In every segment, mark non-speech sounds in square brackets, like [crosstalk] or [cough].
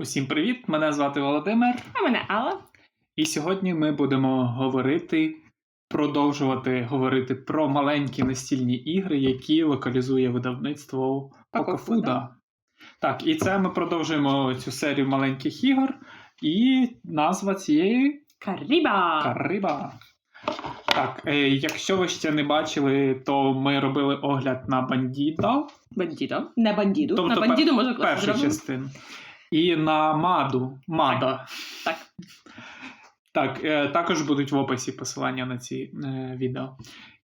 Усім привіт! Мене звати Володимир, А мене Алла. і сьогодні ми будемо говорити, продовжувати говорити про маленькі настільні ігри, які локалізує видавництво Покофуда. Так, і це ми продовжуємо цю серію маленьких ігор, і назва цієї Каріба! Кариба. Так, е, якщо ви ще не бачили, то ми робили огляд на бандіда, Бандідо. Не бандіду. Тобто на бандіду може класно першу зробимо. частину. І на Маду. Мада. Так. Так, е, також будуть в описі посилання на ці е, відео.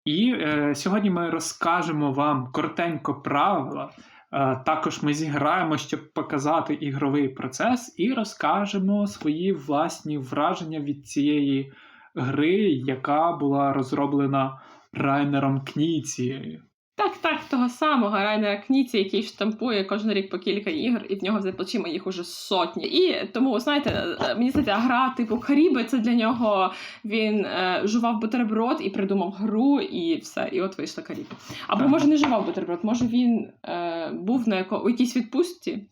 І е, сьогодні ми розкажемо вам коротенько правила. Е, також ми зіграємо, щоб показати ігровий процес, і розкажемо свої власні враження від цієї гри, яка була розроблена Райнером Кніцією. Так, так, того самого Райнера Кніці, який штампує кожен рік по кілька ігор, і в нього за плечима їх уже сотні. І тому, знаєте, е, мені здається, гра типу Каріби, це для нього він е, жував бутерброд і придумав гру, і все. І от вийшла Каріби. Або може не жував бутерброд, може він е, був на яко... у якійсь відпустці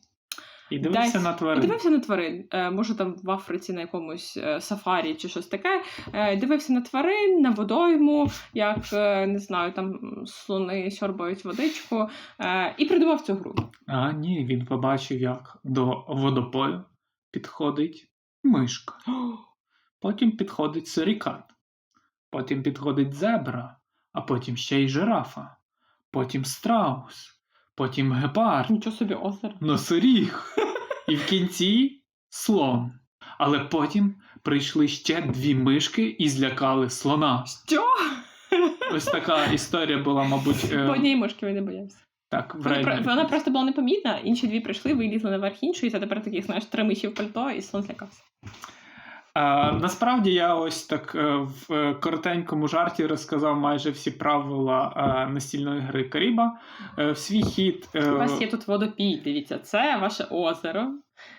І дивився Десь. на і тварин. дивився на тварин. Е, може там в Африці на якомусь е, сафарі чи щось таке. Е, дивився на тварин, на водойму, як не знаю, там слони сьорбають водичку, і придумав цю гру. А ні, він побачив, як до водопою підходить мишка. Потім підходить сурікат. Потім підходить зебра, а потім ще й жирафа. Потім страус, потім гепард, Нічого собі озеро. носоріг. [laughs] І в кінці слон. Але потім прийшли ще дві мишки і злякали слона. Що? [laughs] Ось така історія була, мабуть, е, По однієї мошки він не боявся. так, в Вона, вона просто була непомітна, інші дві прийшли, вилізли наверх іншої, і це тепер таких, знаєш, три миші в пальто, і слон злякався. А, насправді я ось так е, в е, коротенькому жарті розказав майже всі правила е, настільної гри Каріба. В свій хід. У вас є тут водопій, дивіться, це ваше озеро,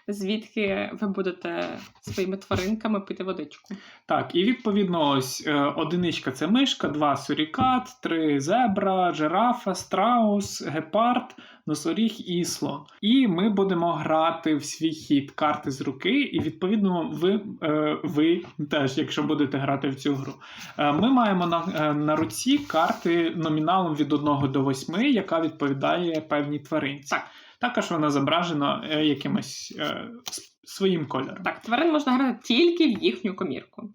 звідки ви будете своїми тваринками пити водичку. Так, і відповідно, ось е, одиничка це мишка, два сурікат, три зебра, жирафа, страус, гепард, носоріг і слон. І ми будемо грати в свій хід карти з руки, і відповідно ви, е, ви теж, якщо будете грати в цю гру. Е, Ми маємо на, на руці карти номіналом від 1 до 8, яка відповідає певній тваринці. Так. Також вона зображена е, якимось е, своїм кольором. Так, тварин можна грати тільки в їхню комірку.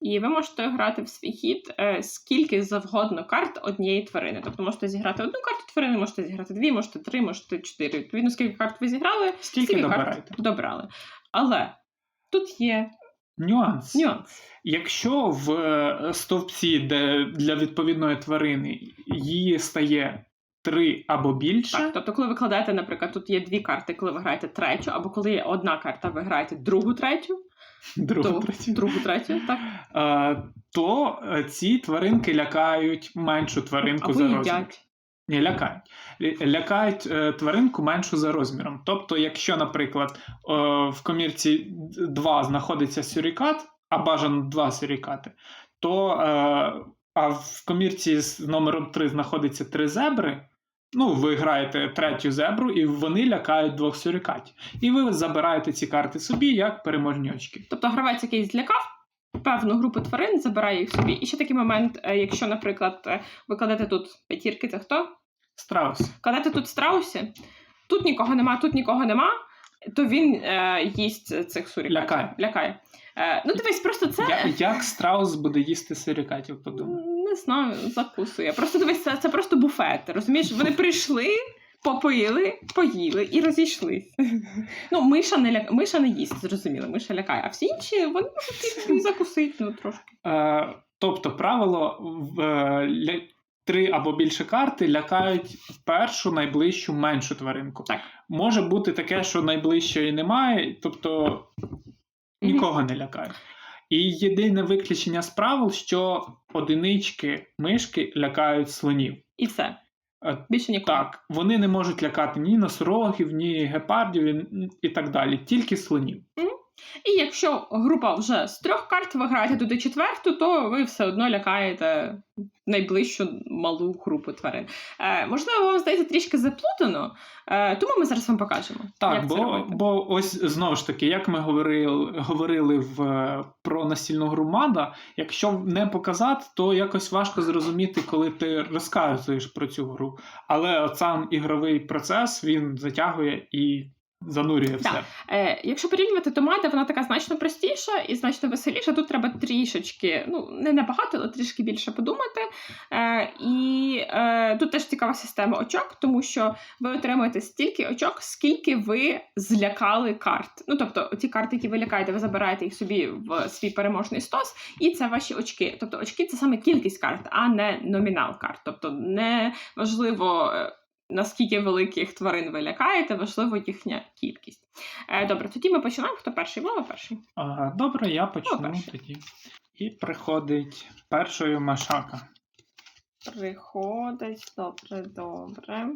І ви можете грати в свій хід е, скільки завгодно карт однієї тварини. Тобто можете зіграти одну карту тварини, можете зіграти дві, можете три, можете чотири. Відповідно, скільки карт ви зіграли, Стільки скільки карт добрали. Але тут є Нюанс. нюанс. Якщо в е, стовпці, де для відповідної тварини її стає три або більше, Так, тобто, коли ви кладаєте, наприклад, тут є дві карти, коли ви граєте третю, або коли є одна карта, ви граєте другу третю, [laughs] другу, то третю, другу третю, так [laughs] е, то е, ці тваринки лякають меншу тваринку або за розміром. Ні, лякають. Лякають е, тваринку меншу за розміром. Тобто, якщо, наприклад, е, в комірці 2 знаходиться сюрікат, а бажано два сюрікати, то е, а в комірці з номером 3 знаходиться три зебри. Ну, ви граєте третю зебру, і вони лякають двох сюрікатів. І ви забираєте ці карти собі як переможні очки. Тобто гравець якийсь злякав певну групу тварин, забирає їх собі. І ще такий момент, е, якщо, наприклад, е, ви кладете тут п'ятірки, це хто? Страус. Кладете тут страусі, тут нікого нема, тут нікого нема, то він е, їсть цих сурікатів. Лякає. Лякає. Е, ну, дивись, просто це. Я, як страус буде їсти сюрікатів, подумай. Не знаю, закусує. Просто дивись, це, це просто буфет. Розумієш, вони прийшли, попили, поїли і розійшлись. Ну, миша не ля... миша не їсть, зрозуміло, миша лякає. А всі інші вони можуть [laughs] закусити ну, трошки. Е, тобто правило в е, ля- три або більше карти лякають першу найближчу меншу тваринку. Так. Може бути таке, що найближчої немає, тобто нікого не лякають. І єдине виключення з правил, що одинички мишки лякають слонів. І все. Е, Більше нікого. Так, вони не можуть лякати ні носорогів, ні гепардів і, так далі, тільки слонів. І якщо група вже з трьох карт, ви граєте туди четверту, то ви все одно лякаєте найближчу малу групу тварин. Е, можливо, вам здається трішки заплутано, е, тому ми зараз вам покажемо. Так, як це бо, робити. бо ось знову ж таки, як ми говорили, говорили в, е, про настільну громада, якщо не показати, то якось важко зрозуміти, коли ти розказуєш про цю гру. Але от сам ігровий процес він затягує і занурює все. Так. Е, якщо порівнювати, то мада вона така значно простіша і значно веселіша. Тут треба трішечки, ну не набагато, але трішки більше подумати. Е, і е, тут теж цікава система очок, тому що ви отримуєте стільки очок, скільки ви злякали карт. Ну тобто, ті карти, які ви лякаєте, ви забираєте їх собі в свій переможний стос, і це ваші очки. Тобто очки це саме кількість карт, а не номінал карт. Тобто не важливо. Наскільки великих тварин ви лякаєте, важливо їхня кількість. Е, добре, тоді ми починаємо. Хто перший? Влава перший. А, добре, я почну перше. тоді. І приходить першою машака. Приходить, добре, добре.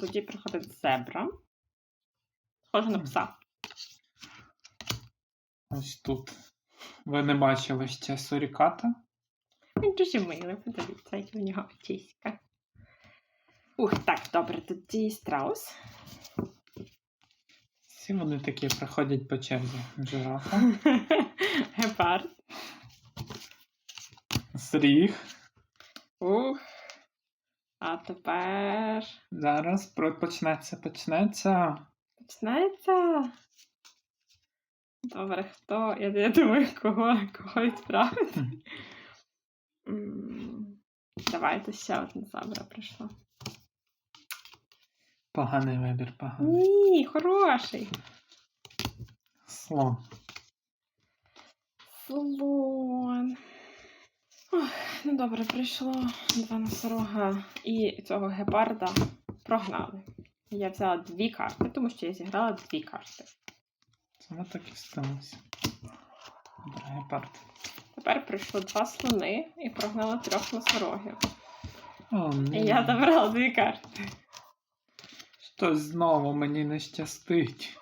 Тоді приходить зебра. Схоже на пса. Ось тут. Ви не бачили ще суріката? Він дуже милий, подивіться, як у нього очиська. Ух, так, добре, тоді страус. Всі вони такі приходять по черзі. Жирафа, [laughs] Гепард. сріг. Ух. А тепер Зараз почнеться, почнеться. почнеться. Добре, хто? Я, я думаю, кого, кого відправити. Давайте ще одна забра прийшла. Поганий вибір, поганий. Ні, хороший. Слон. Слон. Ох, ну добре, прийшло два носорога і цього гепарда прогнали. Я взяла дві карти, тому що я зіграла дві карти. Саме так і сталося. Добре, гепард. Тепер прийшло два слони і прогнали трьох носорогів. О, ні. І я забрала дві карти. Щось знову мені не щастить.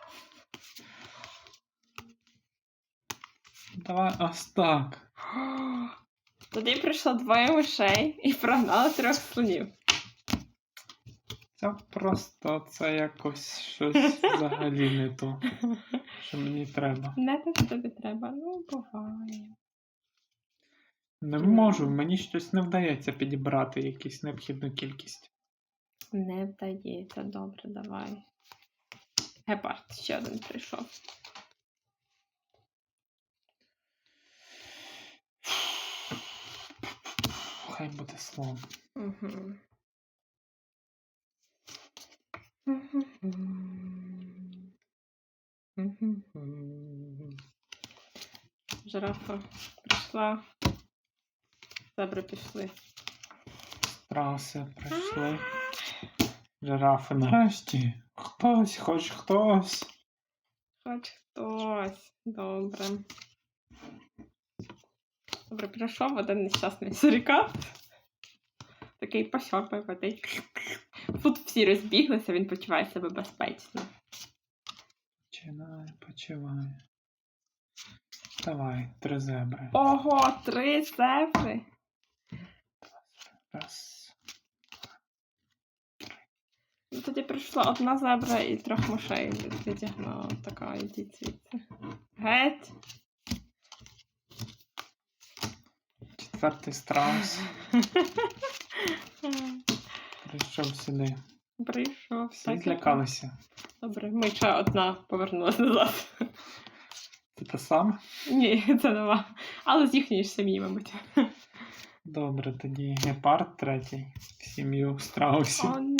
Давай ось так. Тоді прийшло двоє мишей і прогнали трьох слонів. Це просто це якось щось взагалі не то, що мені треба. Не те, що тобі треба, ну буває. Не можу, мені щось не вдається підібрати якусь необхідну кількість. Не вдається, добре, давай. Гепард ще один прийшов. Хай буде слон. Угу. Жирафа прийшла. Зебри пішли. Страуси прийшли. Жирафи нарешті. Хтось, хоч хтось. Хоч хтось. Добре. Добре, прийшов один нещасний сурікат. Такий пощорпає водичку. Тут всі розбіглися, він почуває себе безпечно. Починає, почиває. Давай, три зебри. Ого, три зебри. Раз. Ну, Тоді прийшла одна зебра і трьох мишей від- відігнала. Така, ідіть звідси. Геть. Четвертий страус прийшов сюди. Прийшов. Так, злякалися. Добре, миша одна повернулася назад. Ти те саме? Ні, це нова. Але з їхньої ж сім'ї, мабуть. Добре, тоді гепард третій. В сім'ю страусів. О, ні,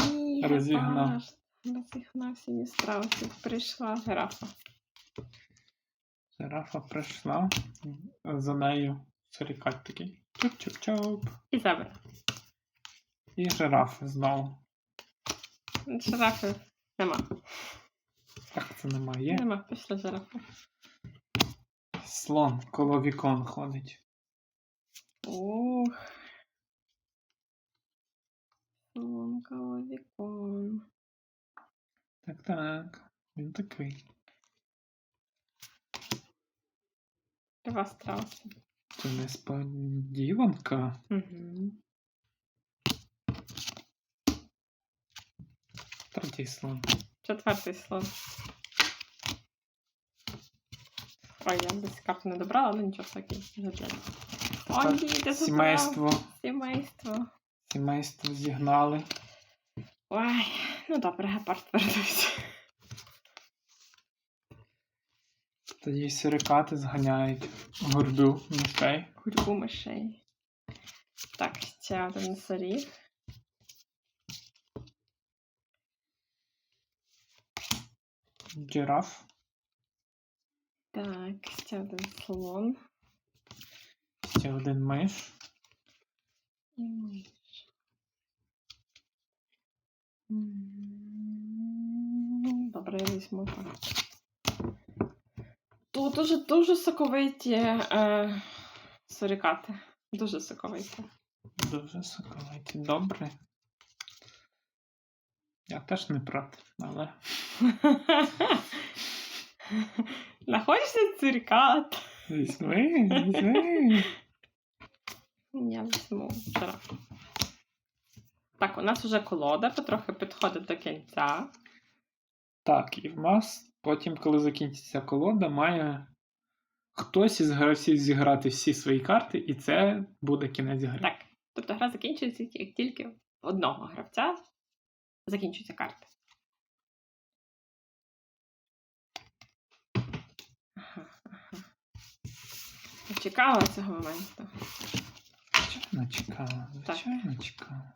Розігнав. гепард. Розігнав сім'ю страусів. Прийшла графа. Жирафа прийшла. За нею сурікат такий. Чуп-чуп-чуп. І зебра. І жирафи знову. Жирафи нема. Так це немає. Нема, пішла жирафа. Слон коло вікон ходить. Ух. Ломка вікон. Так, так. Він такий. Два страуси. Це несподіванка. Угу. Третій слон. Четвертий слон. Ой, я десь карту не добрала, але нічого всякий. Ой, ні, де забрав? Сімейство. Сімейство. Сімейство зігнали. Ой, ну добре, гепард передився. Тоді сирикати зганяють горду мишей. Гурьбу мишей. Так, ще один носоріг. Джираф. Так, ще один слон. Ще один миш. І миш. Добре, я візьму так. Тут дуже дуже соковиті е, сурикати. Дуже соковиті. Дуже соковиті. Добре. Я теж не проти, але. [laughs] Знаходишся сурикат. Візьми, візьми. Я візьму жираф. Так, у нас вже колода потрохи підходить до кінця. Так, і в нас потім, коли закінчиться колода, має хтось із гравців зіграти всі свої карти, і це буде кінець гри. Так. Тобто гра закінчується, як тільки в одного гравця закінчуються карти. Ага, ага. Чекала цього моменту. Звичайно чекала, звичайно чекала.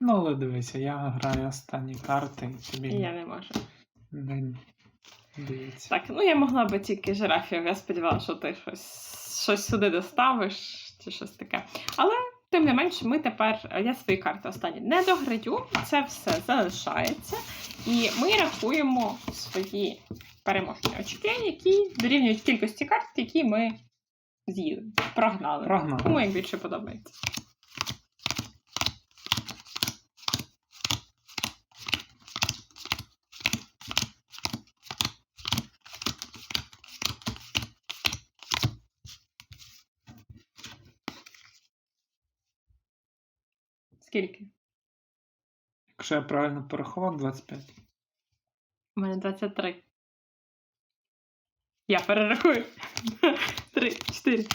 Ну, але дивися, я граю останні карти, і тобі я не можу. не дивиться. Так, ну я могла би тільки жирафів. Я сподівалася, що ти щось, щось сюди доставиш чи щось таке. Але тим не менш, ми тепер я свої карти останні не дограю. Це все залишається. І ми рахуємо свої переможні очки, які дорівнюють кількості карт, які ми з'їли, прогнали. Прогнали. Кому як більше подобається. Скільки? Якщо я правильно порахував, 25. У мене 23. Я перерахую. 3, 4,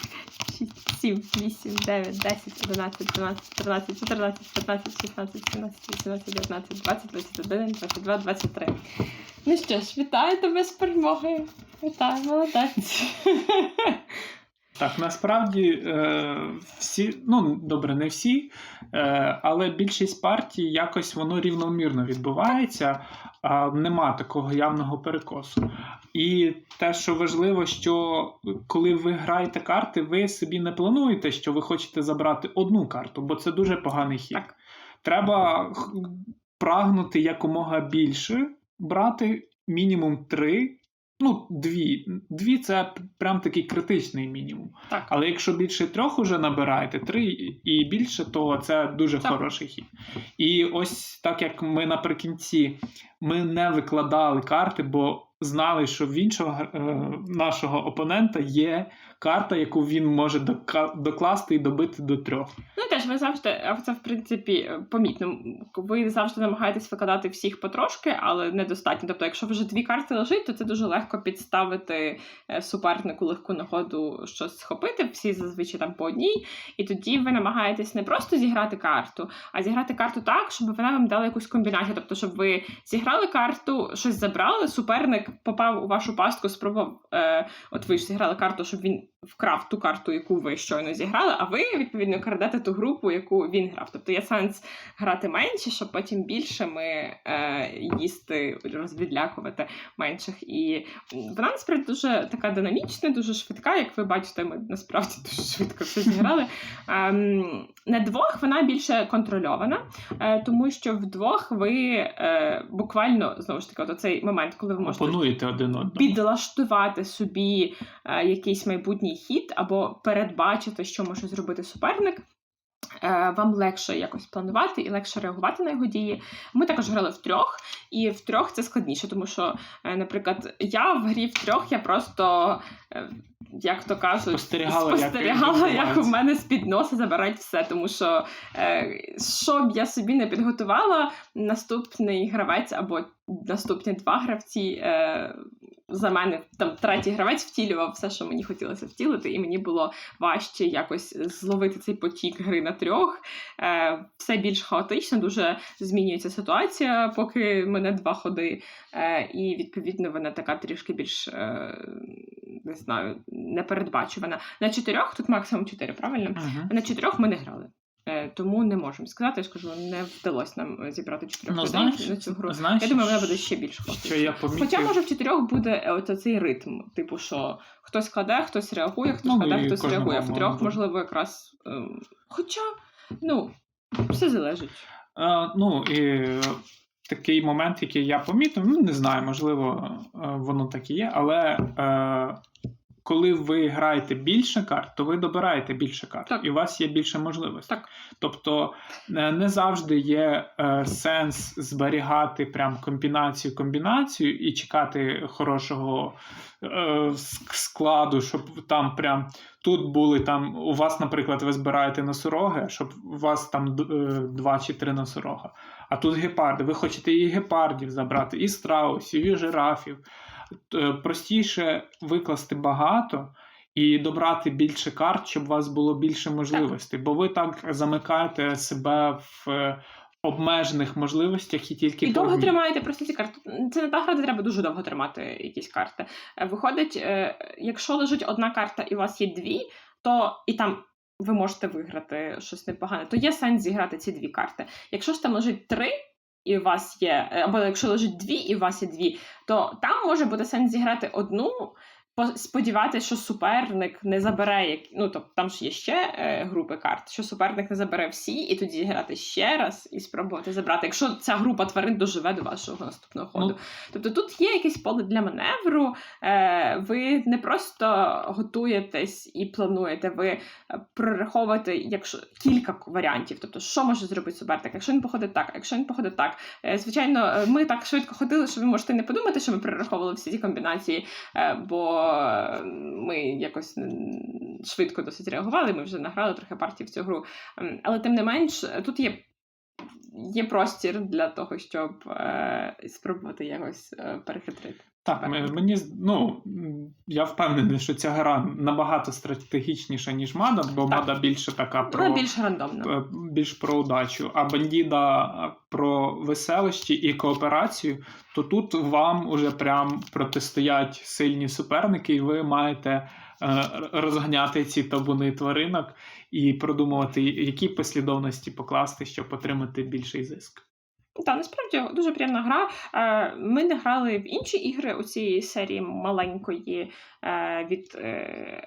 6, 7, 8, 9, 10, 11, 12, 13, 14, 15, 16, 17, 18, 19, 20, 21, 22, 23. Ну що ж, вітаю тебе з перемогою. Вітаю, молодець. [laughs] Так, насправді е, всі, ну добре, не всі, е, але більшість партій якось воно рівномірно відбувається, а нема такого явного перекосу. І те, що важливо, що коли ви граєте карти, ви собі не плануєте, що ви хочете забрати одну карту, бо це дуже поганий хід. Так. Треба прагнути якомога більше, брати мінімум три. Ну, дві. Дві це прям такий критичний мінімум. Так. Але якщо більше трьох уже набираєте, три і більше, то це дуже Так. хороший хід. І ось так як ми наприкінці ми не викладали карти, бо знали, що в іншого е, нашого опонента є карта, яку він може докласти і добити до трьох. Ну теж ви завжди, а це в принципі помітно. Ви завжди намагаєтесь викладати всіх потрошки, але недостатньо. Тобто, якщо вже дві карти лежить, то це дуже легко підставити е, супернику легку нагоду щось схопити. Всі зазвичай там по одній. І тоді ви намагаєтесь не просто зіграти карту, а зіграти карту так, щоб вона вам дала якусь комбінацію. Тобто, щоб ви зіграли карту, щось забрали, суперник попав у вашу пастку, спробував. Е, от ви ж зіграли карту, щоб він вкрав ту карту, яку ви щойно зіграли, а ви відповідно крадете ту групу, яку він грав. Тобто є сенс грати менше, щоб потім більше ми е, їсти, розвідлякувати менших. І вона насправді дуже така динамічна, дуже швидка. Як ви бачите, ми насправді дуже швидко все зіграли. Ем, на двох вона більше контрольована, е, тому що вдвох ви е, буквально знову ж таки, от цей момент, коли ви можете Опонуєте один одному. підлаштувати собі е, якийсь майбутній хід або передбачити, що може зробити суперник. Е, Вам легше якось планувати і легше реагувати на його дії. Ми також грали в трьох, і в трьох це складніше, тому що, е, наприклад, я в грі в трьох я просто, е, як то кажуть, Спостерігала, як спостерігала, як, відбувається. в мене з-під носа забирають все. Тому що що б я собі не підготувала, наступний гравець або наступні два гравці за мене там третій гравець втілював все, що мені хотілося втілити, і мені було важче якось зловити цей потік гри на трьох. Е, все більш хаотично, дуже змінюється ситуація, поки мене два ходи. Е, і відповідно вона така трішки більш е, не знаю, непередбачувана. На чотирьох тут максимум чотири, правильно? Мгм. На чотирьох ми не грали. Е, Тому не можемо сказати, я скажу, не вдалося нам е, зібрати чотирьох Ну, людей знаєш, на цю гру. знаєш, Я думаю, вона буде ще більш я помітив. Хоча, може, в чотирьох буде е, от цей ритм, типу, що хтось кладе, хтось реагує, хтось Ну, кладе, хтось реагує. В трьох, можливо, якраз. ем, Хоча, ну, все залежить. Е, ну і е, такий момент, який я помітив, ну не знаю, можливо, е, воно так і є, але е, коли ви граєте більше карт, то ви добираєте більше карт, Так. і у вас є більше можливостей. Так. Тобто е, не завжди є е, сенс зберігати прям комбінацію комбінацію і чекати хорошого е, складу, щоб там прям тут були там. У вас, наприклад, ви збираєте носороги, щоб у вас там е, два чи три носорога. А тут гепарди. Ви хочете і гепардів забрати, і страусів, і жирафів. Е, Простіше викласти багато і добрати більше карт, щоб у вас було більше можливостей. Бо ви так замикаєте себе в е, обмежених можливостях і тільки І довго тримаєте просто ці карти. Це не та гра, де треба дуже довго тримати якісь карти. Е, Виходить, якщо лежить одна карта і у вас є дві, то і там. Ви можете виграти щось непогане, то є сенс зіграти ці дві карти. Якщо ж там лежить три, і у вас є, е, або якщо лежить дві, і у вас є дві, то там може бути сенс зіграти одну, сподіватися, що суперник не забере, як, ну тобто там ж є ще е, групи карт, що суперник не забере всі, і тоді грати ще раз і спробувати забрати, якщо ця група тварин доживе до вашого наступного ходу. Ну, Тобто тут є якесь поле для маневру, е, ви не просто готуєтесь і плануєте, ви е, прораховуєте якщо, кілька варіантів. Тобто, що може зробити суперник, якщо він походить так, якщо він походить так. Е, звичайно, е, ми так швидко ходили, що ви можете не подумати, що ми прораховували всі ці комбінації, е, бо ми якось швидко досить реагували, ми вже награли трохи партій в цю гру. Ем, Але тим не менш, тут є. Є простір для того, щоб е, спробувати якось е, перехитрити. Так, мені ну я впевнений, що ця гра набагато стратегічніша, ніж Мада, бо Так. Мада більше така про Вона більш рандомна. е, більш про удачу, а бандіда е, про веселощі і кооперацію, то тут вам уже прям протистоять сильні суперники, і ви маєте е, розганяти ці табуни тваринок і продумувати, які послідовності покласти, щоб отримати більший зиск. Та насправді дуже приємна гра. Е, Ми не грали в інші ігри у цій серії маленької від е,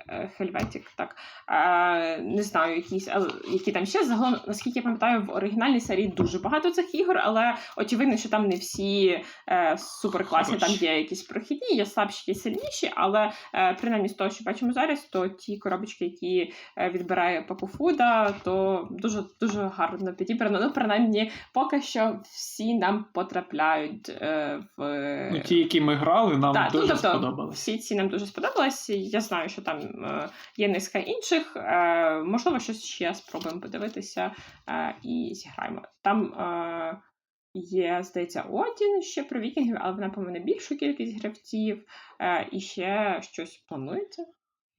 е, Helvetic, так Е, не знаю, якісь, які там ще загалом, наскільки я пам'ятаю, в оригінальній серії дуже багато цих ігор, але очевидно, що там не всі е, суперкласні, там є якісь прохідні, є слабші, є сильніші, але е, принаймні з того, що бачимо зараз, то ті коробочки, які е, відбирає Пакофуда, то дуже дуже гарно підібрано. Ну, принаймні, поки що всі нам потрапляють е, в Ну, ті, які ми грали, нам Так, ну, тобто, сподобалось. всі ці нам дуже сподобалось. Я знаю, що там е, є низка інших. Е, можливо, щось ще спробуємо подивитися е, і зіграємо. Там є, здається, Одін ще про вікінгів, але вона, по-моєму, більшу кількість гравців. І ще щось планується.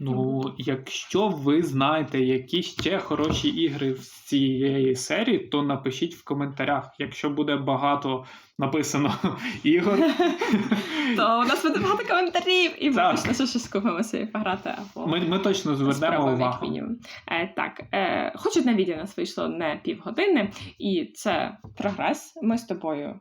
Ну, якщо ви знаєте які ще хороші ігри з цієї серії, то напишіть в коментарях. Якщо буде багато написано [laughs] ігор, [laughs] То у нас буде багато коментарів, і ми точно щось купимо собі пограти ми, точно звернемо увагу. Е, так, е, хоч одне відео у нас вийшло не півгодини, і це прогрес. Ми з тобою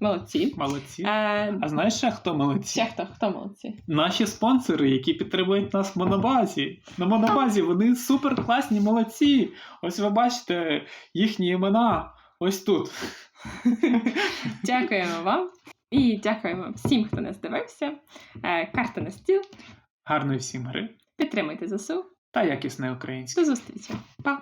молодці. Молодці. Е, А знаєш ще хто молодці? ще хто? Хто молодці? Наші спонсори, які підтримують нас в монобазі. На монобазі вони супер класні, молодці. Ось ви бачите їхні імена ось тут. Дякуємо вам. І дякуємо всім, хто нас дивився. Е, Карта на стіл. Гарної всім гри Підтримуйте ЗСУ. та якісне українське. До зустрічі. Па!